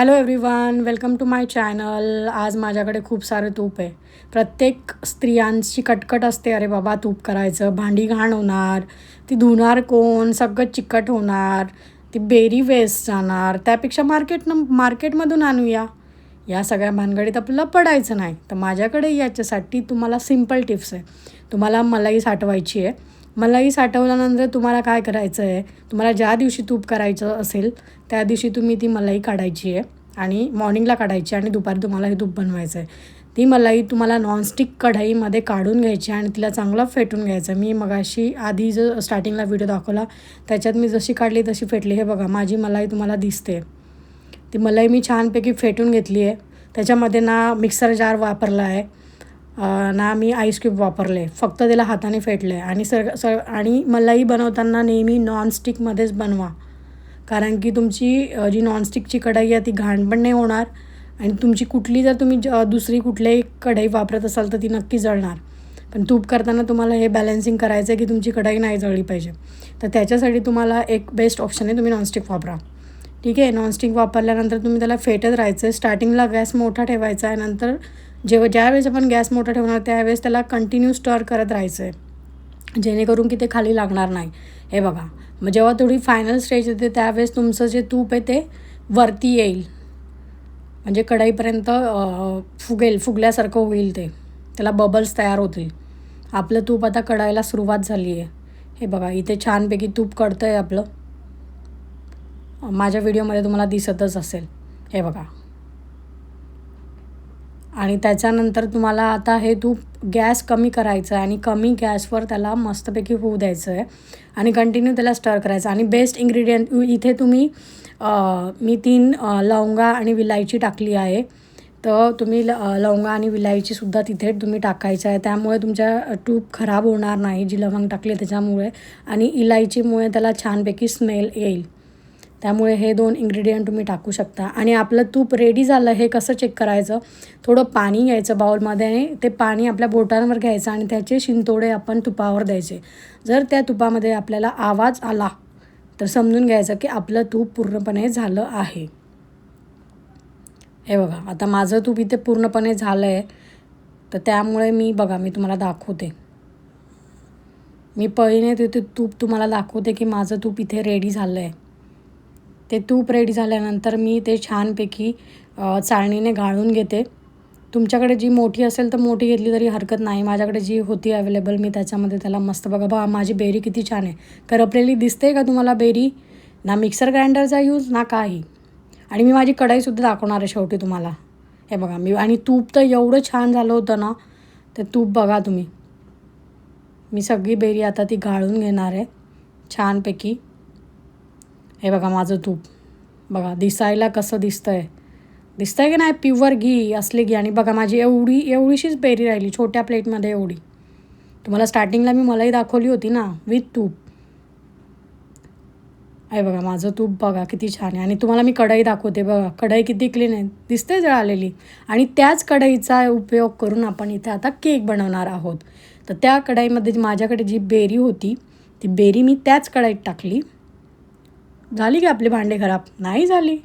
Hello everyone welcome to my channel आज माझ्याकडे खूप सारे तूप आहे. प्रत्येक स्त्रियांची कटकट असते. अरे बाबा तूप करायचं. भांडी घाण होणार. ती धुणार कोण? सगळं चिकट होणार. ती बेरी वेस्ट जाणार. त्यापेक्षा मार्केटनं मार्केटमधून आणूया. या सगळ्या भानगडीत आपल्याला पडायचं नाही. तर माझ्याकडे याच्यासाठी तुम्हाला सिंपल टिप्स आहे. तुम्हाला मलाई साठवायची आहे. मलाई साठवल्यानंतर तुम्हाला काय करायचं आहे? तुम्हाला ज्या दिवशी तूप करायचं असेल त्या दिवशी तुम्ही ती मलाई काढायची आहे आणि मॉर्निंगला काढायची आणि दुपारी तुम्हाला हे तूप बनवायचं आहे. ती मलाई तुम्हाला नॉनस्टिक कढईमध्ये काढून घ्यायची आणि तिला चांगलं फेटून घ्यायचं. मी मगाशी आधी जो स्टार्टिंगला व्हिडिओ दाखवला त्याच्यात मी जशी काढली तशी फेटली. हे बघा माझी मलाई तुम्हाला दिसते. ती मलाई मी छानपैकी फेटून घेतली आहे. त्याच्यामध्ये ना मिक्सर जार वापरला आहे. ना मी आईस क्यूब वापरले. फक्त त्याला हाताने फेटले. आणि सर सर आणि मलाई बनवताना नेहमी नॉनस्टिकमध्येच बनवा. कारण की तुमची जी नॉनस्टिकची कढाई आहे ती घाण पण नाही होणार. आणि तुमची कुठली जर तुम्ही ज दुसरी कुठल्याही कढई वापरत असाल तर ती नक्की जळणार. पण तूप करताना तुम्हाला हे बॅलन्सिंग करायचं आहे की तुमची कढाई नाही जळली पाहिजे. तर त्याच्यासाठी तुम्हाला एक बेस्ट ऑप्शन आहे तुम्ही नॉनस्टिक वापरा. ठीक आहे? नॉनस्टिक वापरल्यानंतर तुम्ही त्याला फेटत राहायचं आहे स्टार्टिंगला गॅस मोठा ठेवायचा आहे. नंतर जेव्हा ज्यावेळेस आपण गॅस मोठा ठेवणार त्यावेळेस त्याला कंटिन्यू स्टर करत राहायचं आहे जेणेकरून की ते खाली लागणार नाही. हे बघा. मग जेव्हा थोडी फायनल स्टेज येते त्यावेळेस तुमचं जे तूप आहे ते वरती येईल. म्हणजे कढईपर्यंत फुगेल फुगल्यासारखं होईल ते. त्याला बबल्स तयार होतील. आपलं तूप आता कढायला सुरुवात झाली आहे. हे बघा इथे छानपैकी तूप कढतं आहे आपलं. माझ्या व्हिडिओमध्ये तुम्हाला दिसतच असेल. हे बघा. आणि त्याच्यानंतर तुम्हाला आता हे तूप गॅस कमी करायचं आहे आणि कमी गॅसवर त्याला मस्तपैकी होऊ द्यायचं आहे आणि कंटिन्यू त्याला स्टर करायचं आणि बेस्ट इन्ग्रेडियंट इथे तुम्ही मी तीन लवंगा आणि विलायची टाकली आहे. तर तुम्ही ल लवंगा आणि विलायचीसुद्धा तिथे तुम्ही टाकायचं आहे. त्यामुळे तुमच्या टूप खराब होणार नाही जी लवंग टाकली त्याच्यामुळे. आणि इलायचीमुळे त्याला छानपैकी स्मेल येईल. त्यामुळे हे दोन इन्ग्रेडियंट तुम्ही टाकू शकता. आणि आपलं तूप रेडी झालं हे कसं चेक करायचं? थोडं पाणी घ्यायचं बाउलमध्ये आणि ते पाणी आपल्या बोटांवर घ्यायचं आणि त्याचे शिंतोडे आपण तुपावर द्यायचे. जर त्या तुपामध्ये आपल्याला आवाज आला तर समजून घ्यायचं की आपलं तूप पूर्णपणे झालं आहे. हे बघा आता माझं तूप इथे पूर्णपणे झालं आहे तर त्यामुळे मी बघा मी तुम्हाला दाखवते. मी पहिने तिथे तूप तुम्हाला दाखवते की माझं तूप इथे रेडी झालं आहे ते तूप रेडी झाल्यानंतर मी ते छानपैकी चाळणीने गाळून घेते. तुमच्याकडे जी मोठी असेल तर मोठी घेतली तरी हरकत नाही. माझ्याकडे जी होती अवेलेबल मी त्याच्यामध्ये त्याला मस्त बघा बा माझी बेरी किती छान आहे. करपलेली दिसते का तुम्हाला बेरी? ना मिक्सर ग्राइंडरचा यूज ना काही. आणि मी माझी कढाईसुद्धा दाखवणार आहे शेवटी तुम्हाला. हे बघा मी आणि तूप तर एवढं छान झालं होतं ना ते तूप बघा तुम्ही. मी सगळी बेरी आता ती गाळून घेणार आहे छानपैकी. हे बघा माझं तूप. बघा दिसायला कसं दिसतं आहे दिसतं आहे की नाही? प्युअर घी असले घी आणि बघा माझी एवढी एवढीशीच बेरी राहिली छोट्या प्लेटमध्ये एवढी. तुम्हाला स्टार्टिंगला मी मलाही दाखवली होती ना विथ तूप. आहे बघा माझं तूप बघा किती छान आहे. आणि तुम्हाला मी कढई दाखवते बघा. कढई किती क्लीन आहे. दिसते जळालेली. आणि त्याच कढईचा उपयोग करून आपण इथे आता केक बनवणार आहोत. तर त्या कढईमध्ये माझ्याकडे जी बेरी होती ती बेरी मी त्याच कढईत टाकली. झाली की आपले भांडे खराब? नाही झाली.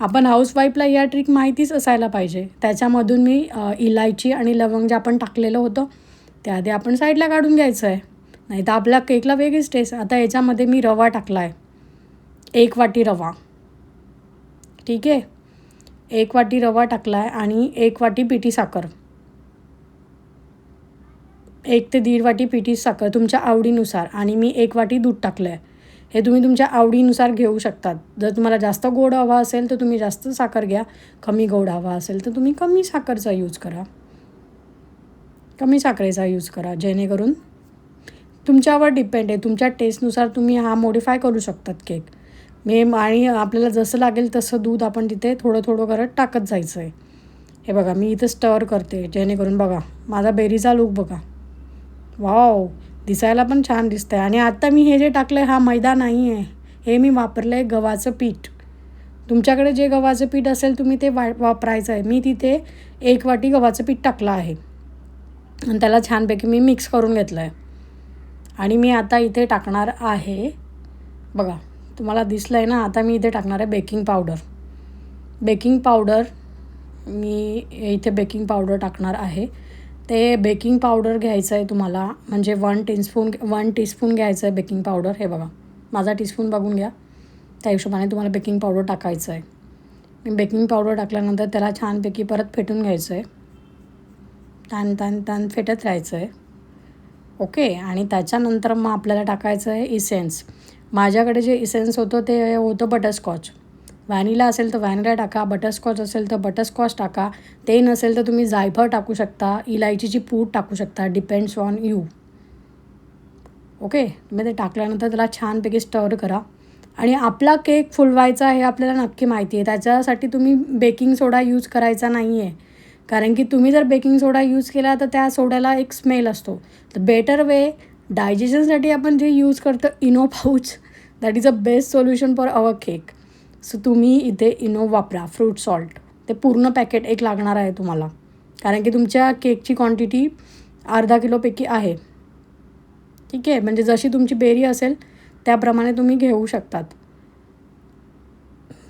आपण हाऊसवाईफला या ट्रिक माहितीच असायला पाहिजे. त्याच्यामधून मी इलायची आणि लवंग जे आपण टाकलेलं होतं त्याआधी आपण साईडला काढून घ्यायचं आहे नाही तर आपल्या केकला वेगळीच टेस्ट आता याच्यामध्ये मी रवा टाकला आहे एक वाटी रवा. ठीक आहे? एक वाटी रवा टाकला आहे आणि एक वाटी पिठी साखर. एक ते दीड वाटी पिठी साखर तुमच्या आवडीनुसार. आणि मी एक वाटी दूध टाकलं आहे हे तुम्ही तुमच्या आवडीनुसार घेऊ शकतात. जर तुम्हाला जास्त गोड हवा असेल तर तुम्ही जास्त साखर घ्या. कमी गोड हवा असेल तर तुम्ही कमी साखरचा यूज करा. कमी साखरेचा यूज करा जेणेकरून तुमच्यावर डिपेंड आहे. तुमच्या टेस्टनुसार तुम्ही हा मॉडिफाय करू शकतात केक मी आणि आपल्याला जसं लागेल तसं दूध आपण तिथे थोडं थोडं करत टाकत जायचं आहे हे बघा मी इथं स्टर करते जेणेकरून बघा माझा बेरीचा लूक बघा. वाव दिसायला पण छान दिसतं आहे आणि आत्ता मी हे जे टाकलं आहे हा मैदा नाही आहे हे मी वापरलं आहे गव्हाचं पीठ. तुमच्याकडे जे गव्हाचं पीठ असेल तुम्ही ते वा वापरायचं आहे मी तिथे एक वाटी गव्हाचं पीठ टाकलं आहे. आणि त्याला छानपैकी मी मिक्स करून घेतलं आहे आणि मी आता इथे टाकणार आहे. बघा तुम्हाला दिसलं आहे ना आता मी इथे टाकणार आहे बेकिंग पावडर. बेकिंग पावडर मी इथे बेकिंग पावडर टाकणार आहे. ते बेकिंग पावडर घ्यायचं आहे तुम्हाला. म्हणजे वन टीस्पून वन टीस्पून घ्यायचं आहे बेकिंग पावडर हे बघा. माझा टीस्पून बघून घ्या. त्या हिशोबाने तुम्हाला बेकिंग पावडर टाकायचं आहे मी बेकिंग पावडर टाकल्यानंतर त्याला छानपैकी परत फेटून घ्यायचं आहे तान तान तान फेटत राहायचं आहे ओके आणि त्याच्यानंतर मग आपल्याला टाकायचं आहे इसेन्स माझ्याकडे जे इसेन्स होतं ते होतं बटरस्कॉच व्हॅनिला असेल तर व्हॅनिला टाका बटरस्कॉच असेल तर बटरस्कॉच टाका ते नसेल तर तुम्ही जायफळ टाकू शकता इलायचीची पूड टाकू शकता डिपेंड्स ऑन यू ओके तुम्ही ते टाकल्यानंतर त्याला छानपैकी स्टर करा. आणि आपला केक फुलवायचा हे आपल्याला नक्की माहिती आहे. त्याच्यासाठी तुम्ही बेकिंग सोडा यूज करायचा नाही आहे कारण की तुम्ही जर बेकिंग सोडा यूज केला तर त्या सोड्याला एक स्मेल असतो. तर बेटर वे डायजेशनसाठी आपण जे यूज करतो Eno pouch that is a best solution for our cake so तुम्ही इथे इनो वापरा फ्रूट सॉल्ट ते पूर्ण पॅकेट एक लागणार आहे तुम्हाला. कारण की तुमच्या केकची क्वांटिटी अर्धा किलोपैकी आहे. ठीक आहे? म्हणजे जशी तुमची बेरी असेल त्याप्रमाणे तुम्ही घेऊ शकतात.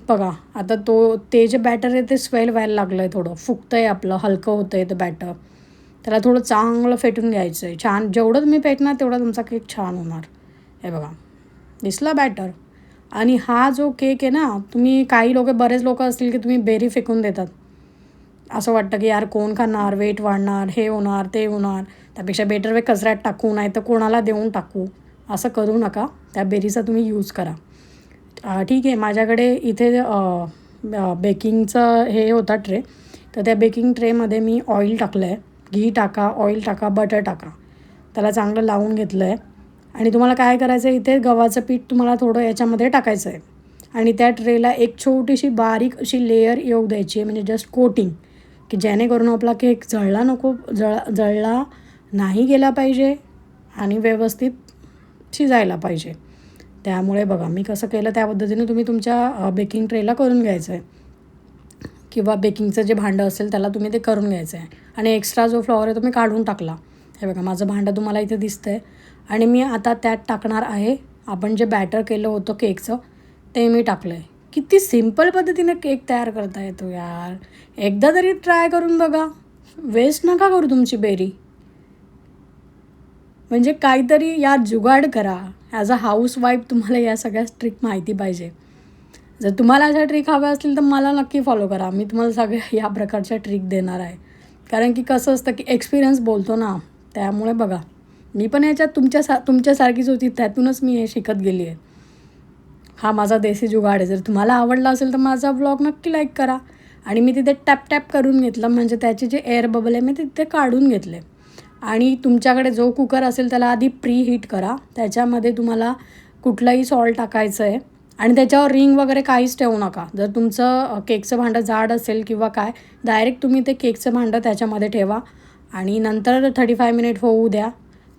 बघा आता तो ते जे बॅटर आहे ते स्वेल व्हायला लागलं आहे थोडं. फुकतं आहे आपलं हलकं होतं आहे ते बॅटर त्याला थोडं चांगलं फेटून घ्यायचं आहे छान जेवढं तुम्ही फेटणार तेवढा तुमचा केक छान होणार. हे बघा. दिसला बॅटर आणि हा जो केक आहे ना तुम्ही काही लोक बरेच लोक असतील की तुम्ही बेरी फेकून देतात. असं वाटतं की यार कोण खाणार वेट वाढणार हे होणार ते होणार. त्यापेक्षा बेटर वे कचऱ्यात टाकू नाही तर कोणाला देऊन टाकू. असं करू नका. त्या बेरीचा तुम्ही यूज करा. ठीक आहे. माझ्याकडे इथे बेकिंगचं हे होता ट्रे तर त्या बेकिंग ट्रेमध्ये मी ऑइल टाकलं आहे घी टाका ऑइल टाका बटर टाका. त्याला चांगलं लावून घेतलं आहे आणि तुम्हाला काय करायचं आहे इथे गव्हाचं पीठ तुम्हाला थोडं याच्यामध्ये टाकायचं आहे आणि त्या ट्रेला एक छोटीशी बारीक अशी लेयर येऊ द्यायची आहे म्हणजे जस्ट कोटिंग की जेणेकरून आपला केक जळला नको जळ जळला नाही गेला पाहिजे आणि व्यवस्थित शिजायला पाहिजे. त्यामुळे बघा मी कसं केलं त्या पद्धतीने तुम्ही तुमच्या बेकिंग ट्रेला करून घ्यायचं आहे किंवा बेकिंगचं जे भांडं असेल त्याला तुम्ही ते करून घ्यायचं आहे आणि एक्स्ट्रा जो फ्लॉवर आहे तो मी काढून टाकला. हे बघा माझं भांडं तुम्हाला इथे दिसतं आहे आणि मी आता त्यात टाकणार आहे. आपण जे बॅटर केलं होतं केकचं ते मी टाकलं आहे किती सिंपल पद्धतीने केक तयार करता येतो यार. एकदा तरी ट्राय करून बघा. वेस्ट नका करू तुमची बेरी. म्हणजे काहीतरी यात जुगाड करा. ॲज अ हाऊस वाईफ तुम्हाला या सगळ्या ट्रिक माहिती पाहिजे. जर तुम्हाला अशा ट्रिक हव्या असतील तर मला नक्की फॉलो करा. मी तुम्हाला सगळ्या या प्रकारच्या ट्रिक देणार आहे. कारण की कसं असतं की एक्सपिरियन्स बोलतो ना. त्यामुळे बघा. मी पण याच्यात तुमच्या सा तुमच्यासारखीच होती त्यातूनच मी हे शिकत गेली आहे. हा माझा देसी जुगाड आहे. जर तुम्हाला आवडला असेल तर माझा ब्लॉग नक्की लाईक करा. आणि मी तिथे टॅप टॅप करून घेतलं म्हणजे त्याचे जे एअर बबल आहे मी तिथे काढून घेतले. आणि तुमच्याकडे जो कुकर असेल त्याला आधी प्री हीट करा. त्याच्यामध्ये तुम्हाला कुठलंही सॉल्ट टाकायचं आहे. आणि त्याच्यावर रिंग वगैरे काहीच ठेवू नका. जर तुमचं केकचं भांडं जाड असेल किंवा काय डायरेक्ट तुम्ही ते केकचं भांडं त्याच्यामध्ये ठेवा. आणि नंतर थर्टी फाय मिनिट होऊ द्या.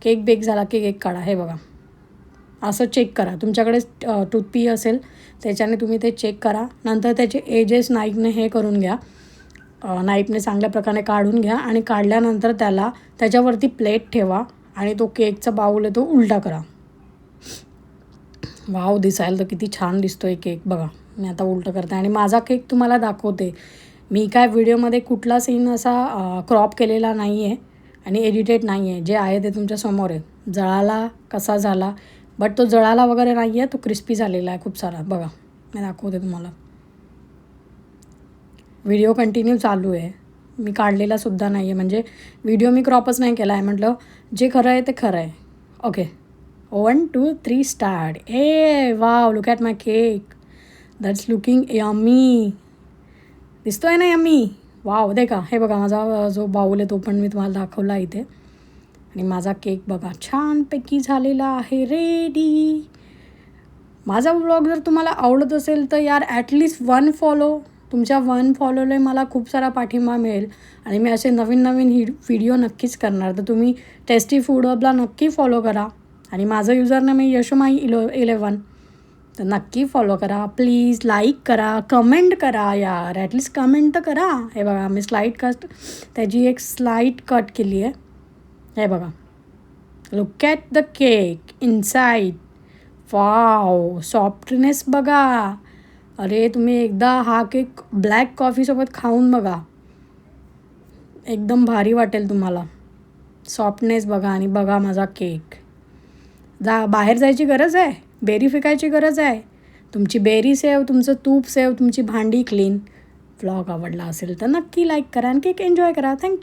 केक बेक झाला की केक काढा हे बघा. असं चेक करा. तुमच्याकडे टूथपी असेल त्याच्याने तुम्ही ते चेक करा. नंतर त्याचे एजेस नाईफने हे करून घ्या. नाईफने चांगल्या प्रकारे काढून घ्या आणि काढल्यानंतर त्याला त्याच्यावरती प्लेट ठेवा आणि तो केकचा बाऊल आहे तो उलटा करा. वाव दिसायला तर किती छान दिसतो आहे केक बघा मी आता उलटं करते. आणि माझा केक तुम्हाला दाखवते. मी काय व्हिडिओमध्ये कुठला सीन असा क्रॉप केलेला नाही आहे आणि एडिटेड नाही आहे. जे आहे ते तुमच्यासमोर आहे. जळाला कसा झाला? बट तो जळाला वगैरे नाही आहे तो क्रिस्पी झालेला आहे खूप सारा. बघा मी दाखवते तुम्हाला. व्हिडिओ कंटिन्यू चालू आहे. मी काढलेला सुद्धा नाही आहे. म्हणजे व्हिडिओ मी क्रॉपच नाही केला आहे. म्हटलं जे खरं आहे ते खरं आहे. Okay one two three start A wow look at my cake that's looking yummy दिसतो आहे ना यमी वाव दे का. हे बघा माझा जो बाऊल आहे तो पण मी तुम्हाला दाखवला इथे. आणि माझा केक बघा छानपैकी झालेला आहे. रेडी माझा ब्लॉग जर तुम्हाला आवडत असेल तर यार ॲटलिस्ट वन फॉलो तुमच्या वन फॉलोला मला खूप सारा पाठिंबा मिळेल. आणि मी असे नवीन नवीन ही व्हिडिओ नक्कीच करणार. तर तुम्ही टेस्टी फूड हबला नक्की फॉलो करा. आणि माझं युजर नेम मी यशोमाई इलो इलेवन तर नक्की फॉलो करा. प्लीज लाईक करा कमेंट करा यार. ॲटलिस्ट कमेंट तर करा. हे बघा मी स्लाईट कट त्याची एक स्लाईट कट केली आहे. हे बघा. Look at the cake inside wow softness बघा. अरे तुम्ही एकदा हा केक ब्लॅक कॉफीसोबत खाऊन बघा. एकदम भारी वाटेल तुम्हाला. सॉफ्टनेस बघा आणि बघा माझा केक जा बाहेर जायची गरज आहे? बेरी फेकायची गरज आहे. तुमची बेरी सेव तुमचं तूप सेव तुमची भांडी क्लीन व्लॉग आवडला असेल तर नक्की लाईक करा आणि केक एन्जॉय करा. थँक्यू